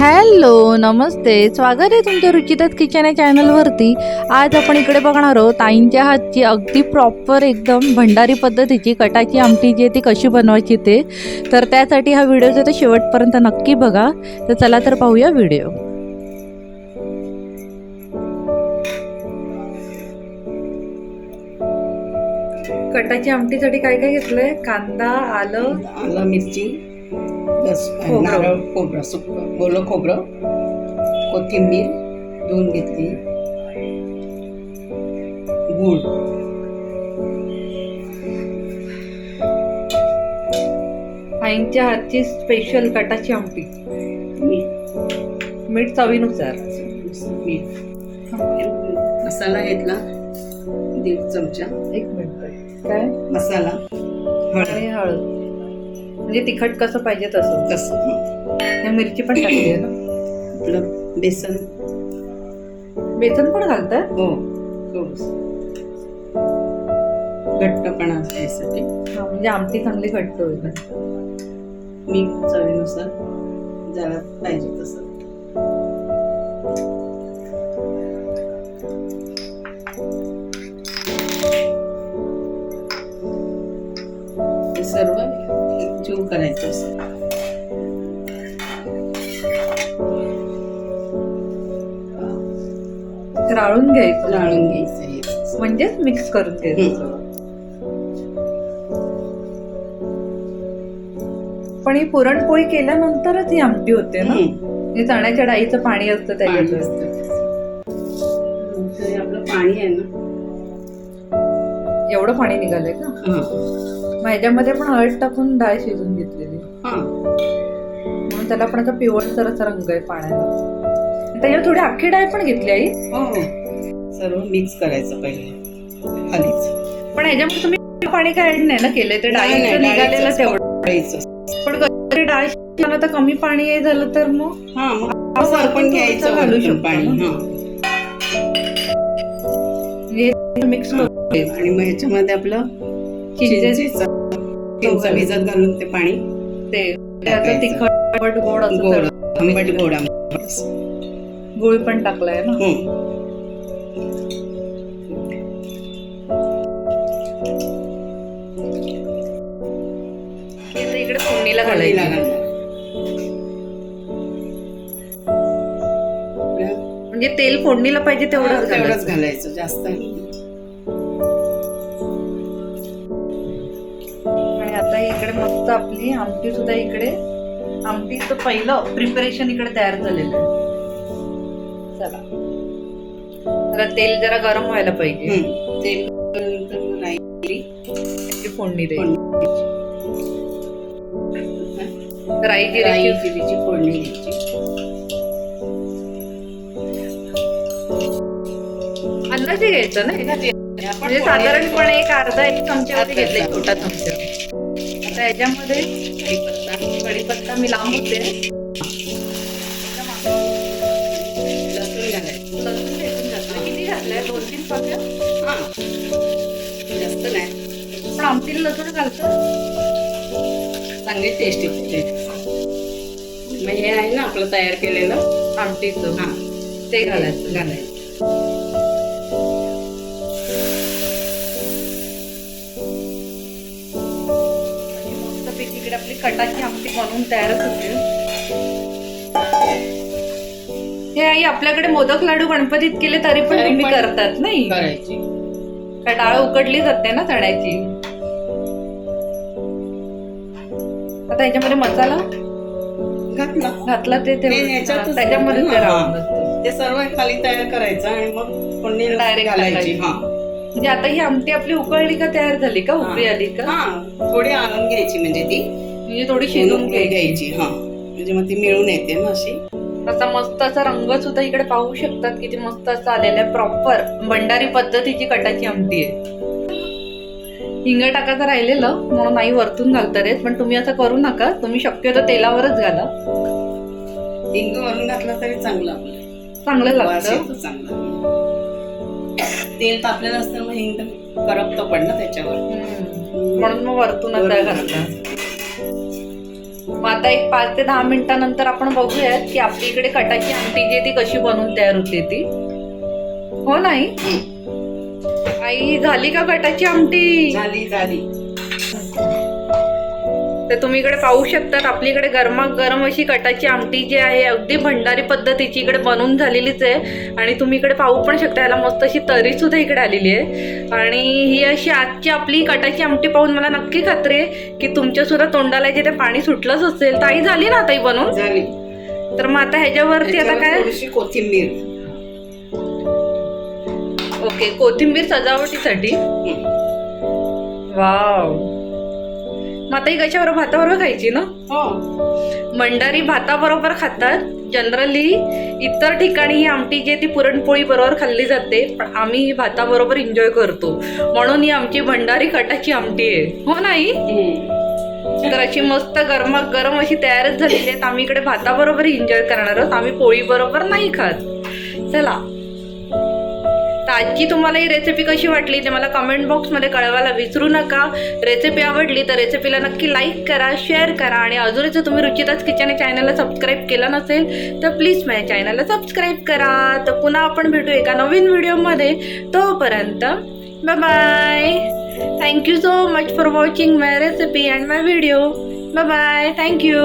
Hello नमस्ते. स्वागत आहे तुमच्या रुचितात किचन या चॅनलवरती. आज आपण इकडे बघणार आहोत ताईंच्या हातची अगदी प्रॉपर एकदम भंडारी पद्धतीची कटाची आमटी जी आहे ती कशी बनवायची ते. तर त्यासाठी हा व्हिडिओ जो तो शेवटपर्यंत नक्की बघा. तर चला तर पाहूया व्हिडिओ. कटाची आमटीसाठी काय काय घेतलंय? कांदा आलं. आलं मिरची. लस खोबरं. नारळ खोबरं सुक ओलं खोबरं कोथिंबीर धुवून घेतली. गूळ. आईंच्या हातची स्पेशल कटाची आमटी. मीठ. मीठ चवीनुसार. मीठ. मसाला घेतला. दीड चमचा. एक मिनिट. काय मसाला. हळद. हळद. म्हणजे तिखट कसं पाहिजे तसं. कसं या मिरची पण टाकली आहे ना. आपलं बेसन. बेसन पण घालतात हो घट्टपणा यासाठी. हा म्हणजे आमटी चांगली घट्ट होईल. मीठ चवीनुसार ज्याला पाहिजे तसं. एकजीव करायचं असं राळून घ्यायचं. लाळून घ्यायचं. म्हणजेच मिक्स करून घ्यायचं. पण ही पुरणपोळी केल्यानंतरच ही आमटी होते ना. हे. चण्याच्या डाळीचं पाणी असतं त्याच्यात. असतं. हे आपलं पाणी आहे ना? एवढं पाणी निघालंय का? ह्याच्यामध्ये पण हळद टाकून डाळ शिजून घेतलेली. हा. म्हणून त्याला पण असा पिवळसर रंग आहे पाण्याला. त्याच्यावर थोडी अख्खी डाळ पण घेतली आई. हो हो. सर्व मिक्स करायचं पहिले. खालीच. पण ह्याच्यामध्ये तुम्ही पाणी काय ऍड नाही ना केलंय ते डाळीचं नाही, निघालेलं तेवढं. पण कधी डाळ शिजताना तर कमी पाणी झालं तर मग? हा आपण घ्यायचं घालू शकतो पाणी. हा. मिक्स आणि मग ह्याच्यामध्ये आपलं चिंचेचं चिंचेचं चिंच भिजत घालून ते पाणी. ते त्याचं तिखट गोड गोड आंबट गोड आंबट. गुळ पण टाकलाय ना. हे. इकडे फोडणीला. आपल्या- म्हणजे तेल फोडणीला पाहिजे तेवढंच घालायचं. जास्त मस्त आपली आमटी सुद्धा इकडे. आमटीचं पहिलं प्रिपरेशन इकडे तयार झालेलं आहे. चला. जरा तेल जरा गरम व्हायला पाहिजे. तेल त्याची फोडणी दे फोडणी. राई जिरीची. फोडणी द्यायची. अंदाजे घ्यायचं ना? म्हणजे साधारणपणे एक अर्धा एक चमच्यावरती घेतले छोटा चमचा आता याच्यामध्ये कढीपत्ता मी लांब होते. लसूण घालायचं. लसूण ठेचून घातलं. किती घातलंय? दोन तीन पाक्या हां. जास्त नाही. पण आमटी लसूण घालतं. चांगली टेस्ट येते मग हे आहे ना आपलं तयार केलेलं आमटीचं. हां. ते घालायचं घालायचं. इकडे आपली कटाची आमटी बनवून तयारच होते हे आई आपल्याकडे मोदक लाडू गणपतीत केले तरी पण तुम्ही करतात नाही? का डाळ उकडली जाते ना चण्याची आता याच्यामध्ये मसाला? घातला. घातला ते त्याच्यामध्ये ते सर्व खाली तयार करायचं आणि मग Direct घालायची. हा. म्हणजे आता ही आमटी आपली उकळली का तयार झाली का? उकळी आली का? हा थोडी आणून घ्यायची म्हणजे ती. म्हणजे थोडी शिजून घ्यायची. घ्यायची हा. म्हणजे मग ती मिळून येते ना अशी. असा मस्त असा रंग सुद्धा इकडे पाहू शकतात किती मस्त असं आलेलं आहे प्रॉपर भंडारी पद्धतीची कटाची आमटी आहे. हिंग टाकायचं राहिलेलं म्हणून नाही वरतून घालतात येत पण तुम्ही असं करू नका तुम्ही शक्यतो तेलावरच घाला. हिंग वरून घातला तरी चांगलं आपलं. चांगलं वास लागतं येतो चांगला. तेल तापलेलं असतं मग हिंग करपतो पण ना त्याच्यावर. म्हणून मग वरतून आता घालतात. मग आता एक पाच ते दहा मिनिटानंतर आपण बघूयात की आपली इकडे कटाची आमटी जी ती कशी बनवून तयार होते ती. हो नाही? आई झाली का कटाची आमटी? झाली झाली. तर तुम्ही इकडे पाहू शकतात आपली इकडे गरमागरम अशी कटाची आमटी जी आहे अगदी भंडारी पद्धतीची इकडे बनवून झालेलीच आहे. आणि तुम्ही इकडे पाहू पण शकता याला मस्त अशी तरी सुद्धा इकडे आलेली आहे. आणि ही अशी आजची आपली कटाची आमटी पाहून मला नक्की खात्री आहे की तुमच्या सुद्धा तोंडाला जे ते पाणी सुटलंच असेल तर आई झाली ना ताई बनवून? झाली. तर मग आता ह्याच्यावरती आता काय? कोथिंबीर. ओके कोथिंबीर सजावटीसाठी. वाव. मग आता ही कशाबरोबर भाताबरोबर खायची ना? हो. मंडारी भाताबरोबर खातात. जनरली इतर ठिकाणी ही आमटी जी आहे ती पुरणपोळी बरोबर खाल्ली जाते पण आम्ही ही भाताबरोबर एन्जॉय करतो. म्हणून ही आमची भंडारी कटाची आमटी आहे. हो नाही. तर अशी मस्त गरमा गरम अशी तयारच झालेली आहे आम्ही इकडे भाताबरोबर एन्जॉय करणार आहोत. आम्ही पोळी बरोबर नाही खात. चला आजची तुम्हाला ही रेसिपी कशी वाटली ते मला कमेंट बॉक्समध्ये कळवायला विसरू नका. रेसिपी आवडली तर रेसिपीला नक्की लाईक करा शेअर करा आणि अजूनही जर तुम्ही रुचिताच किचन चॅनलला सबस्क्राईब केलं नसेल तर प्लीज माझ्या चॅनलला सबस्क्राईब करा. तर पुन्हा आपण भेटू एका नवीन व्हिडिओमध्ये तोपर्यंत bye thank you so much for watching my recipe and my video bye thank you